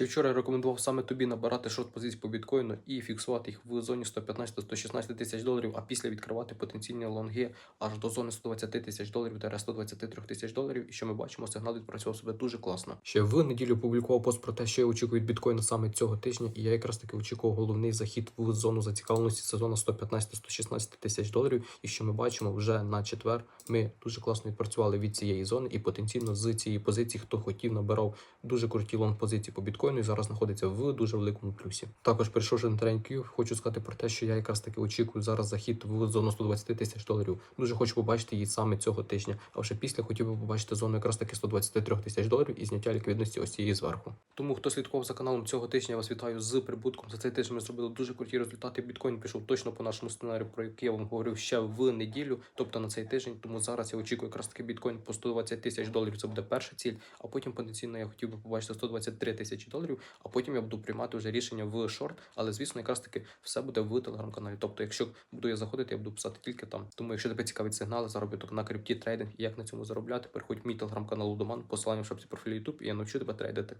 Ще вчора рекомендував саме тобі набирати шорт позицій по біткоїну і фіксувати їх в зоні 115-116 тисяч доларів, а після відкривати потенційні лонги аж до зони 120 тисяч доларів та 123 тисяч доларів. І що ми бачимо, сигнал відпрацював себе дуже класно. Ще в неділю публікував пост про те, що я очікую від біткоїна саме цього тижня, і я якраз таки очікував головний захід в зону зацікавленості сезону 115-116 тисяч доларів. І що ми бачимо вже на четвер. Ми дуже класно відпрацювали від цієї зони, і потенційно з цієї позиції, хто хотів, набирав дуже круті лонг позиції по біткоїну і зараз знаходиться в дуже великому плюсі. Також прийшовши на TradingView, хочу сказати про те, що я якраз таки очікую зараз захід в зону 120 тисяч доларів. Дуже хочу побачити її саме цього тижня. А вже після хотів би побачити зону якраз таки 123 тисяч доларів і зняття ліквідності ось цієї зверху. Тому хто слідкував за каналом цього тижня, я вас вітаю з прибутком. За цей тиждень ми зробили дуже круті результати. Біткоін пішов точно по нашому сценарію, про який я вам говорив ще в неділю, тобто на цей тиждень. Тому зараз я очікую якраз таки біткоін по 120 тисяч доларів. Це буде перша ціль. А потім потенційно я хотів би побачити 123 тисячі доларів. А потім я буду приймати вже рішення в шорт. Але звісно, якраз таки все буде в телеграм-каналі. Тобто, якщо буду я заходити, я буду писати тільки там. Тому, якщо тебе цікавить сигнали, заробіток на крипті трейдинг і як на цьому заробляти, переходь в мій телеграм-канал Удоман, посилання в шапці профілю YouTube, і я навчу тебе трейдити.